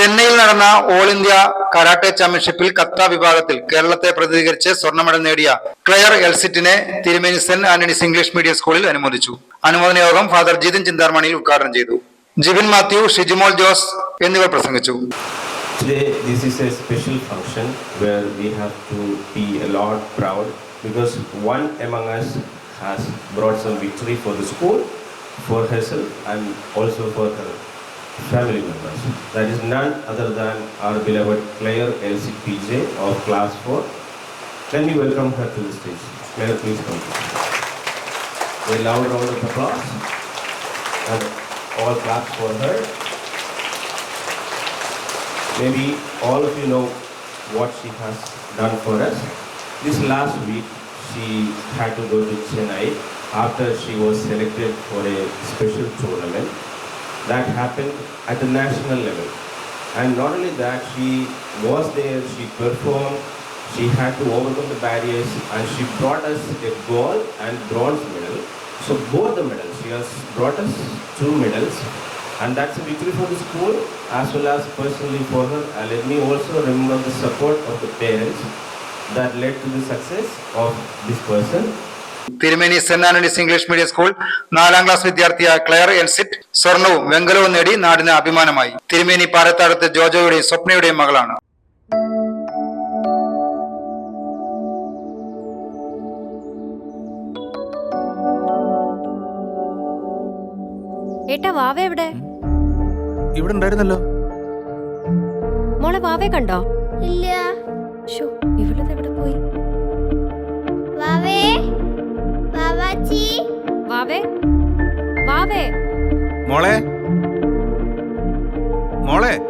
ചെന്നൈയിൽ നടന്ന all India karate ചാമ്പ്യൻഷിപ്പിൽ കത്ത വിഭാഗത്തിൽ കേരളത്തെ പ്രതിനിധീകരിച്ച് സ്വർണ മെഡൽ നേടിയ ക്ലെയർ എൽസിറ്റിനെ തിരുമേനി സെന്റ് ആന്റണീസ് ഇംഗ്ലീഷ് മീഡിയം സ്കൂളിൽ അനുമോദിച്ചു. അനുമോദന യോഗം ഫാദർ ജിതിൻ ചിന്താർമണിയിൽ ഉദ്ഘാടനം ചെയ്തു. ജിബിൻ മാത്യു ഷിജിമോൾ ജോസ് എന്നിവർ പ്രസംഗിച്ചു. Us for herself, and also for her. Family members. That is none other than our beloved Claire Elsie PJ of Class 4. Let me welcome her to the stage. Claire, please come. A loud round of applause. And all claps for her. Maybe all of you know what she has done for us. This last week, she had to go to Chennai after she was selected for a special tournament that happened at the national level. And not only that, she was there, she performed, she had to overcome the barriers, and she brought us a gold and bronze medal. So both the medals, she has brought us two medals, and that's a victory for the school as well as personally for her. And let me also remember the support of the parents that led to the success of this person. തിരുമേനി saint Antony's English medium school നാലാം class വിദ്യാർത്ഥിയായ Claire എൻസിറ്റ് സ്വർണവും വെങ്കലവും നേടി നാടിന് അഭിമാനമായി. തിരുമേനി പാലത്താടത്ത് ജോജോയുടെയും സ്വപ്നയുടെയും മകളാണ്. ഏട്ടാ വാവ എവിടെ? ഇവിടെ ഉണ്ടായിരുന്നല്ലോ. മോളെ വാവെ കണ്ടോ? ഇല്ല. ഷോ ഇവളത് എവിടെ വാവാച്ചി വാവേ. വാവേ. മോളെ. മോളെ.